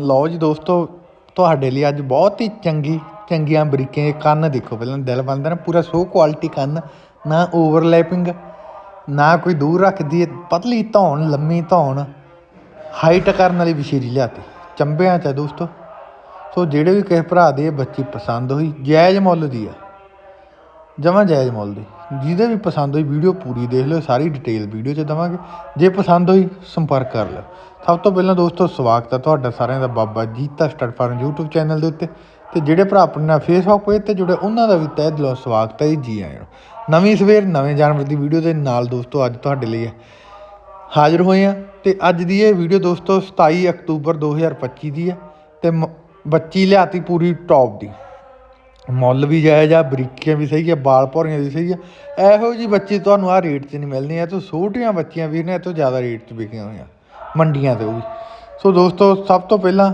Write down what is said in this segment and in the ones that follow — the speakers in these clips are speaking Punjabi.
ਲਓ ਜੀ ਦੋਸਤੋ, ਤੁਹਾਡੇ ਲਈ ਅੱਜ ਬਹੁਤ ਹੀ ਚੰਗੀ, ਚੰਗੀਆਂ ਬਰੀਕੀਆਂ ਦੇ ਕੰਨ ਦੇਖੋ ਪਹਿਲਾਂ ਦਿਲ ਬੰਦਾ ਨਾ, ਪੂਰਾ ਸੋ ਕੁਆਲਿਟੀ ਕੰਨ, ਨਾ ਓਵਰਲੈਪਿੰਗ ਨਾ ਕੋਈ ਦੂਰ ਰੱਖਦੀ ਹੈ, ਪਤਲੀ ਧੌਣ, ਲੰਮੀ ਧੌਣ ਹਾਈਟ ਕਰਨ ਵਾਲੀ ਵਿਸ਼ੇਰੀ ਲਿਆਤੀ, ਚੰਬਿਆਂ ਚ ਆ ਦੋਸਤੋ। ਸੋ ਜਿਹੜੇ ਵੀ ਕਿਸੇ ਭਰਾ ਦੇ ਇਹ ਬੱਚੀ ਪਸੰਦ ਹੋਈ, ਜਾਇਜ਼ ਮੁੱਲ ਦੀ ਆ ਜਮਾਂ ਜਾਇਜ਼ ਮੁੱਲ ਦੀ। ਜਿਹਦੇ ਵੀ ਪਸੰਦ ਹੋਈ ਵੀਡੀਓ ਪੂਰੀ ਦੇਖ ਲਿਓ, ਸਾਰੀ ਡਿਟੇਲ ਵੀਡੀਓ 'ਚ ਦਵਾਂਗੇ। ਜੇ ਪਸੰਦ ਹੋਈ, ਸੰਪਰਕ ਕਰ ਲਿਓ। ਸਭ ਤੋਂ ਪਹਿਲਾਂ ਦੋਸਤੋ, ਸਵਾਗਤ ਹੈ ਤੁਹਾਡਾ ਸਾਰਿਆਂ ਦਾ Baba Jeeta stud farm YouTube channel ਦੇ ਉੱਤੇ। ਤੇ ਜਿਹੜੇ ਭਰਾ ਆਪਣੇ ਨਾਲ ਫੇਸਬੁੱਕ ਪੇਜ ਤੇ ਜੁੜੇ, ਉਹਨਾਂ ਦਾ ਵੀ ਤਹਿ ਦਿਲੋਂ ਸਵਾਗਤ ਹੈ ਜੀ ਜੀ ਆਇਆਂ ਨੂੰ। ਨਵੀਂ ਸਵੇਰ, ਨਵੇਂ ਜਾਨਵਰ ਦੀ ਵੀਡੀਓ ਦੇ ਨਾਲ ਦੋਸਤੋ, ਅੱਜ ਤੁਹਾਡੇ ਲਈ ਹਾਜ਼ਰ ਹੋਏ ਆ ਤੇ ਅੱਜ ਦੀ ਇਹ ਵੀਡੀਓ ਦੋਸਤੋ 27 ਅਕਤੂਬਰ 2025 ਦੀ ਹੈ। ਤੇ ਮ- ਬੱਚੀ ਲਿਆਤੀ ਪੂਰੀ ਟੌਪ ਦੀ। ਮੁੱਲ ਵੀ ਜਾਇਜ਼ ਆ, ਬਰੀਕੀਆਂ ਵੀ ਸਹੀ ਆ ਵਾਲ ਭੌਰੀਆਂ ਵੀ ਸਹੀ ਆ। ਇਹੋ ਜੀ ਬੱਚੀ ਤੁਹਾਨੂੰ ਆ ਰੇਟ 'ਚ ਨਹੀਂ ਮਿਲਣੀ, ਇਹ ਤੋਂ ਛੋਟੀਆਂ ਬੱਚੀਆਂ ਵੀ ਨੇ, ਇਹ ਤੋਂ ਜ਼ਿਆਦਾ ਰੇਟ 'ਚ ਵਿਕੀਆਂ ਹੋਈਆਂ, ਮੰਡੀਆਂ ਤੇ ਉਹ ਵੀ। ਸੋ ਦੋਸਤੋ, ਸਭ ਤੋਂ ਪਹਿਲਾਂ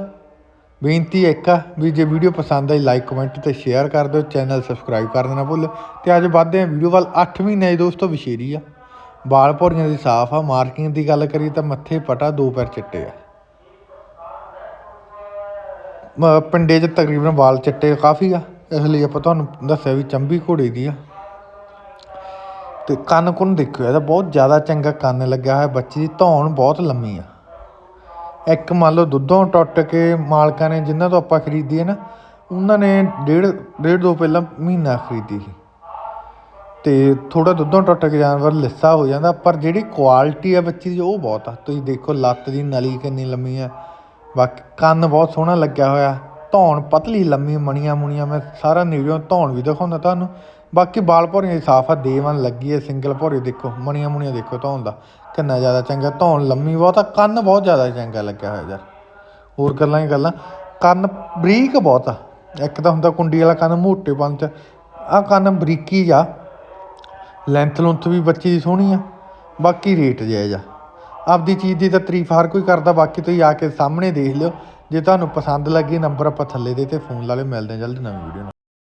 ਬੇਨਤੀ ਇੱਕ ਆ ਵੀ ਜੇ ਵੀਡੀਓ ਪਸੰਦ ਆਈ ਲਾਈਕ ਕਮੈਂਟ ਤੇ ਸ਼ੇਅਰ ਕਰ ਦਿਓ ਚੈਨਲ ਸਬਸਕ੍ਰਾਈਬ ਕਰ ਨਾ ਭੁੱਲ। ਤੇ ਅੱਜ ਵੱਧਦੇ ਆ ਵੀਡੀਓ ਵੱਲ 8 ਮਹੀਨੇ ਦੀ ਦੋਸਤੋ ਵਿਸ਼ੇਰੀ ਆ। ਵਾਲ ਭੌਰੀਆਂ ਦੀ ਸਾਫ਼ ਆ, ਮਾਰਕਿੰਗ ਦੀ ਗੱਲ ਕਰੀ ਤਾਂ ਮੱਥੇ ਪਟਾ, ਦੋ ਪੈਰ ਚਿੱਟੇ ਆ। ਪਿੰਡੇ 'ਚ ਤਕਰੀਬਨ ਵਾਲ ਚਿੱਟੇ ਕਾਫੀ ਆ। ਇਸ ਲਈ ਆਪਾਂ ਤੁਹਾਨੂੰ ਦੱਸਿਆ ਵੀ ਚੰਬੀ ਘੋੜੇ ਦੀ ਆ। ਤੇ ਕੰਨ ਕੁੰਨ ਦੇਖਿਓ, ਇਹਦਾ ਬਹੁਤ ਜ਼ਿਆਦਾ ਚੰਗਾ ਕੰਨ ਲੱਗਿਆ ਹੋਇਆ, ਬੱਚੀ ਦੀ ਧੌਣ ਬਹੁਤ ਲੰਮੀ ਆ। ਇੱਕ ਮੰਨ ਲਓ ਦੁੱਧੋਂ ਟੁੱਟ ਕੇ ਮਾਲਕਾਂ ਨੇ ਜਿਨ੍ਹਾਂ ਤੋਂ ਆਪਾਂ ਖਰੀਦੀ ਹੈ ਨਾ, ਉਹਨਾਂ ਨੇ ਡੇਢ ਡੇਢ ਦੋ ਪਹਿਲਾਂ ਮਹੀਨਾ ਖਰੀਦੀ ਸੀ। ਤੇ ਥੋੜਾ ਦੁੱਧੋਂ ਟੁੱਟ ਕੇ ਜਾਨਵਰ ਲਿੱਸਾ ਹੋ ਜਾਂਦਾ, ਪਰ ਜਿਹੜੀ ਕੁਆਲਿਟੀ ਆ ਬੱਚੀ ਦੀ ਉਹ ਬਹੁਤ ਆ। ਤੁਸੀਂ ਦੇਖੋ ਲੱਤ ਦੀ ਨਲੀ ਕਿੰਨੀ ਲੰਮੀ ਆ, ਬਾਕੀ ਕੰਨ ਬਹੁਤ ਸੋਹਣਾ ਲੱਗਿਆ ਹੋਇਆ। ਧੌਣ ਪਤਲੀ ਲੰਮੀ ਮਣੀਆਂ ਮੁਣੀਆਂ, ਮੈਂ ਸਾਰਾ ਨੇੜਿਓਂ ਧੌਣ ਵੀ ਦਿਖਾਉਂਦਾ ਤੁਹਾਨੂੰ। ਬਾਕੀ ਬਾਲ ਭੌਰੀਆਂ ਸਾਫ਼ ਆ ਦੇਵਨ ਲੱਗੀ ਹੈ ਸਿੰਗਲ ਭੌਰੀ ਦੇਖੋ, ਮਣੀਆਂ ਮੁਣੀਆਂ ਦੇਖੋ ਧੌਣ ਦਾ, ਕਿੰਨਾ ਜ਼ਿਆਦਾ ਚੰਗਾ, ਧੌਣ ਲੰਮੀ ਬਹੁਤ ਆ, ਕੰਨ ਬਹੁਤ ਜ਼ਿਆਦਾ ਚੰਗਾ ਲੱਗਿਆ ਹੋਇਆ ਯਾਰ। ਹੋਰ ਗੱਲਾਂ ਹੀ ਗੱਲਾਂ, ਕੰਨ ਬਰੀਕ ਬਹੁਤ ਆ, ਇੱਕ ਤਾਂ ਹੁੰਦਾ ਕੁੰਡੀ ਵਾਲਾ ਕੰਨ ਮੋਟੇ ਪੰਚ ਆ ਕੰਨ ਬਰੀਕੀ ਆ ਲੈਂਥ ਲੁੰਥ ਵੀ ਬੱਚੀ ਦੀ ਸੋਹਣੀ ਆ, ਬਾਕੀ ਰੇਟ ਜਾਇਜ਼ ਆ। ਆਪਦੀ ਚੀਜ਼ ਦੀ ਤਾਂ ਤਾਰੀਫ ਹਰ ਕੋਈ ਕਰਦਾ, ਬਾਕੀ ਤੁਸੀਂ ਆ ਕੇ ਸਾਹਮਣੇ ਦੇਖ ਲਿਓ। ਜੇ ਤੁਹਾਨੂੰ ਪਸੰਦ ਲੱਗੀ ਨੰਬਰ ਆਪਾਂ ਥੱਲੇ ਦੇ ਤੇ ਫੋਨ ਲਾ ਲਿਓ, ਮਿਲਦੇ ਹਾਂ ਜਲਦੀ ਨਵੀਂ ਵੀਡੀਓ ਨਾਲ।